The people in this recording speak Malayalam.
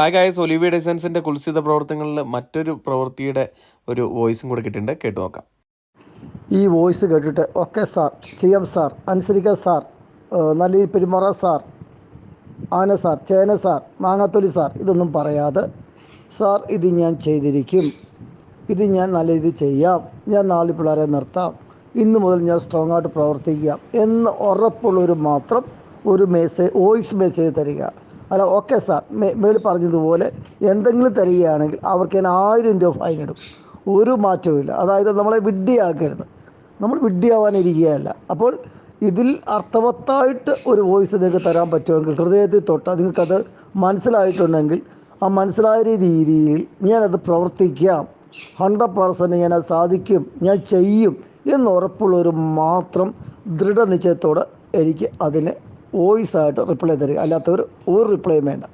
ഹായ് ഗായ്സ് ഒലിവിയ ഡിസൈൻസിന്റെ കുൽസിത പ്രവർത്തനങ്ങളിൽ മറ്റൊരു പ്രവൃത്തിയുടെ ഒരു വോയിസും കൂടെ കിട്ടിയിട്ടുണ്ട്. കേട്ടു നോക്കാം. ഈ വോയിസ് കേട്ടിട്ട് ഓക്കെ സാർ ചെയ്യാം സാർ അനുസരിക്കാം സാർ നല്ല പെരുമാറ സാർ ആന സാർ ചേന സാർ മാങ്ങാത്തൊലി സാർ ഇതൊന്നും പറയാതെ സാർ ഇത് ഞാൻ ചെയ്തിരിക്കും. ഇത് ഞാൻ നല്ല രീതിയിൽ ചെയ്യാം. ഞാൻ നാല് പിള്ളേരെ നിർത്താം. ഇന്ന് മുതൽ ഞാൻ സ്ട്രോങ് ആയിട്ട് പ്രവർത്തിക്കാം എന്ന് ഉറപ്പുള്ളവർ മാത്രം ഒരു മെസ്സേജ് വോയിസ് മെസ്സേജ് തരിക. അല്ല ഓക്കെ സാർ മേളിൽ പറഞ്ഞതുപോലെ എന്തെങ്കിലും തരികയാണെങ്കിൽ അവർക്ക് ഞാൻ ആയിരം രൂപ ഫൈൻ ഇടും. ഒരു മാറ്റവുമില്ല അതായത് നമ്മളെ വിഡ്ഢിയാക്കരുത്. നമ്മൾ വിഡ്ഢിയാവാനിരിക്കുകയല്ല. അപ്പോൾ ഇതിൽ അർത്ഥവത്തായിട്ട് ഒരു വോയിസ് നിങ്ങൾക്ക് തരാൻ പറ്റുമെങ്കിൽ ഹൃദയത്തിൽ തൊട്ട് നിങ്ങൾക്കത് മനസ്സിലായിട്ടുണ്ടെങ്കിൽ ആ മനസ്സിലായ രീതിയിൽ ഞാനത് പ്രവർത്തിക്കാം. ഹൺഡ്രഡ് പേഴ്സന്റ് ഞാനത് സാധിക്കും. ഞാൻ ചെയ്യും. എന്നുറപ്പുള്ളൊരു മാത്രം ദൃഢനിശ്ചയത്തോടെ എനിക്ക് അതിന് വോയിസായിട്ട് റിപ്ലൈ തരിക. അല്ലാത്തവർ ഒരു റിപ്ലൈയും വേണ്ട.